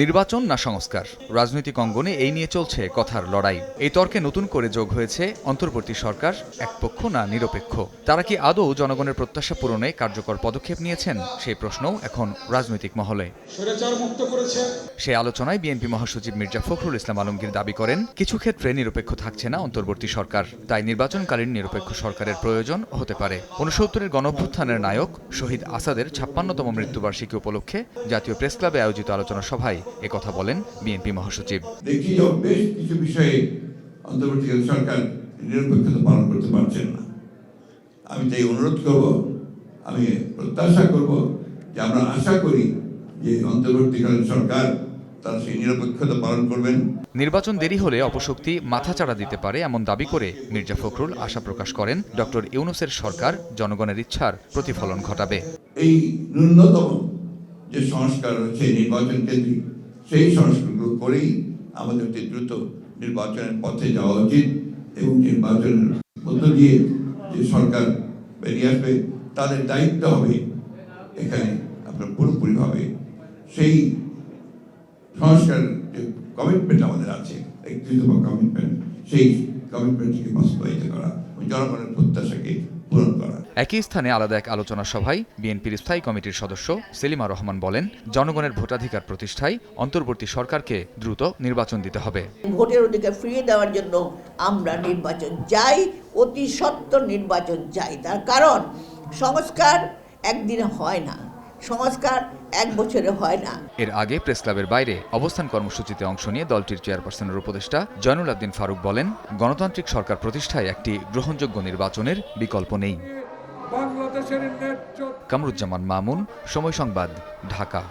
নির্বাচন না সংস্কার? রাজনৈতিক অঙ্গনে এই নিয়ে চলছে কথার লড়াই। এই তর্কে নতুন করে যোগ হয়েছে অন্তর্বর্তী সরকার একপক্ষ না নিরপেক্ষ। তারা কি আদৌ জনগণের প্রত্যাশা পূরণে কার্যকর পদক্ষেপ নিয়েছেন? সেই প্রশ্নও এখন রাজনৈতিক মহলে। সেই আলোচনায় বিএনপি মহাসচিব মির্জা ফখরুল ইসলাম আলমগীর দাবি করেন, কিছু ক্ষেত্রে নিরপেক্ষ থাকছে না অন্তর্বর্তী সরকার। তাই নির্বাচনকালীন নিরপেক্ষ সরকারের প্রয়োজন হতে পারে। উনসত্তরের গণঅভ্যুত্থানের নায়ক শহীদ আসাদের ছাপ্পান্নতম মৃত্যুবার্ষিকী উপলক্ষে জাতীয় প্রেস ক্লাবে আয়োজিত আলোচনা সভায় একথা বলেন বিএনপি মহাসচিব। বেশ কিছু বিষয়ে অন্তর্বর্তীকালীন সরকার নিরপেক্ষতা পালন করতে পারছেন না। আমি তাই অনুরোধ করব, আমি প্রত্যাশা করব যে আমরা আশা করি যে অন্তর্বর্তীকালীন সরকার তারা সেই নিরপেক্ষতা পালন করবেন। নির্বাচন দেরি হলে অপশক্তি মাথাচাড়া দিতে পারে এমন দাবি করে মির্জা ফখরুল আশা প্রকাশ করেন। ডক্টর ইউনুসের সরকার জনগণের ইচ্ছার প্রতিফলন ঘটাবে। এই ন্যূনতম যে সংস্কার রয়েছে নির্বাচন কেন্দ্রিক সেই সংস্কারগুলো করেই আমাদের অতি দ্রুত নির্বাচনের পথে যাওয়া উচিত এবং নির্বাচনের মধ্য দিয়ে যে সরকার বেরিয়ে আসবে তাদের দায়িত্ব হবে এখানে আপনার পুরোপুরিভাবে সেই সংস্কার যে কমিটমেন্ট আমাদের আছে। একত্রিশ কমিটমেন্ট সেই কমিটমেন্টটিকে বাস্তবায়িত করা জনগণের প্রত্যাশাকে পূরণ করা। একই স্থানে আলাদা এক আলোচনা সভায় বিএনপির স্থায়ী কমিটির সদস্য সেলিমা রহমান বলেন জনগণের ভোটাধিকার প্রতিষ্ঠায় অন্তর্বর্তী সরকারকে দ্রুত নির্বাচন দিতে হবে। ভোটের অধিকার ফিরিয়ে দেওয়ার জন্য আমরা নির্বাচন চাই অতি সত্বর নির্বাচন চাই। তার কারণ সংস্কার একদিনে হয় না। সংস্কার এক বছরে হয় না। এর আগে প্রেস ক্লাবের বাইরে অবস্থান কর্মসূচিতে অংশ নিয়ে দলটির চেয়ারপারসনের উপদেষ্টা জয়নুল আবদিন ফারুক বলেন গণতান্ত্রিক সরকার প্রতিষ্ঠায় একটি গ্রহণযোগ্য নির্বাচনের বিকল্প নেই। কামরুজ্জামান মামুন সময় সংবাদ ঢাকা।